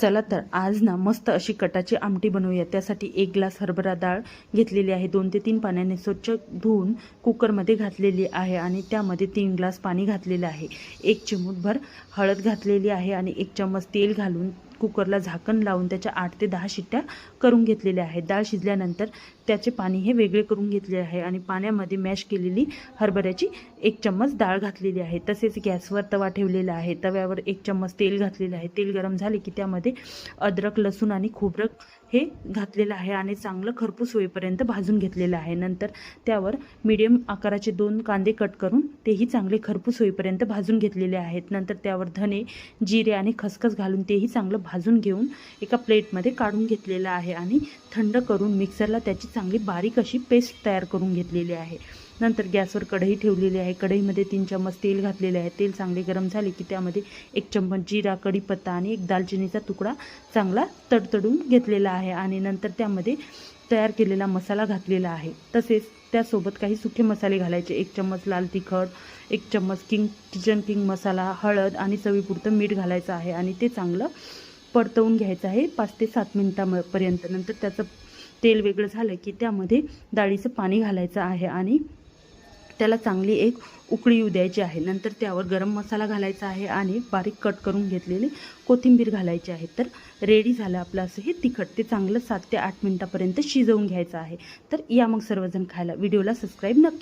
चला तर आज ना मस्त अशी कटाची आमटी बनवूया. त्यासाठी एक ग्लास हरभरा डाळ घेतलेली आहे. दोन ते तीन पाण्याने स्वच्छ धुवून कुकरमध्ये घातलेली आहे आणि त्यामध्ये तीन ग्लास पाणी घातलेलं आहे. एक चिमूटभर हळद घातलेली आहे आणि एक चम्मच तेल घालून कुकरला झाकण लावून त्याच्या आठ ते दहा शिट्ट्या करून घेतलेल्या आहेत. डाळ शिजल्यानंतर त्याचे पाणी हे वेगळे करून घेतले आहे आणि पाण्यामध्ये मॅश केलेली हरभऱ्याची एक चम्मच डाळ घातलेली आहे. तसेच गॅसवर तवा ठेवलेला आहे. तव्यावर एक चम्मच तेल घातलेलं आहे. तेल गरम झाले की त्यामध्ये अद्रक लसूण आणि खोबरं हे घातलेलं आहे आणि चांगलं खरपूस होईपर्यंत भाजून घेतलेलं आहे. नंतर त्यावर मीडियम आकाराचे दोन कांदे कट करून तेही चांगले खरपूस होईपर्यंत भाजून घेतलेले आहेत. नंतर त्यावर धने जिरे आणि खसखस घालून तेही चांगलं भाजून घेऊन एका प्लेटमध्ये काढून घेतलेलं आहे आणि थंड करून मिक्सरला त्याची चांगली बारीक अशी पेस्ट तयार करून घेतलेली आहे. नंतर गॅसवर कढई ठेवलेली आहे. कढईमध्ये तीन चम्मच तेल घातलेले आहे. तेल चांगले गरम झाले की त्यामध्ये एक चम्मच जिरा कढीपत्ता आणि एक दालचिनीचा तुकडा चांगला तडतडून घेतलेला आहे आणि नंतर त्यामध्ये तयार केलेला मसाला घातलेला आहे. तसेच त्यासोबत काही सुखे मसाले घालायचे. एक चम्मच लाल तिखट एक चम्मच किंग किचन किंग मसाला हळद आणि चवीपुरतं मीठ घालायचं आहे आणि ते चांगलं परतवून घ्यायचं आहे. पाच ते सात मिनटापर्यंत. नंतर त्याचं तेल वेगळं झालं की त्यामध्ये डाळीचं पाणी घालायचं आहे आणि त्याला चांगली एक उकळी येऊ द्यायची आहे. नंतर त्यावर गरम मसाला घालायचा आहे आणि बारीक कट करून घेतलेली कोथिंबीर घालायची आहे. तर रेडी झालं आपलं असं हे तिखट. ते चांगलं सात ते आठ मिनटापर्यंत शिजवून घ्यायचं आहे. तर या मग सर्वजण खायला. व्हिडिओला सबस्क्राईब नक्की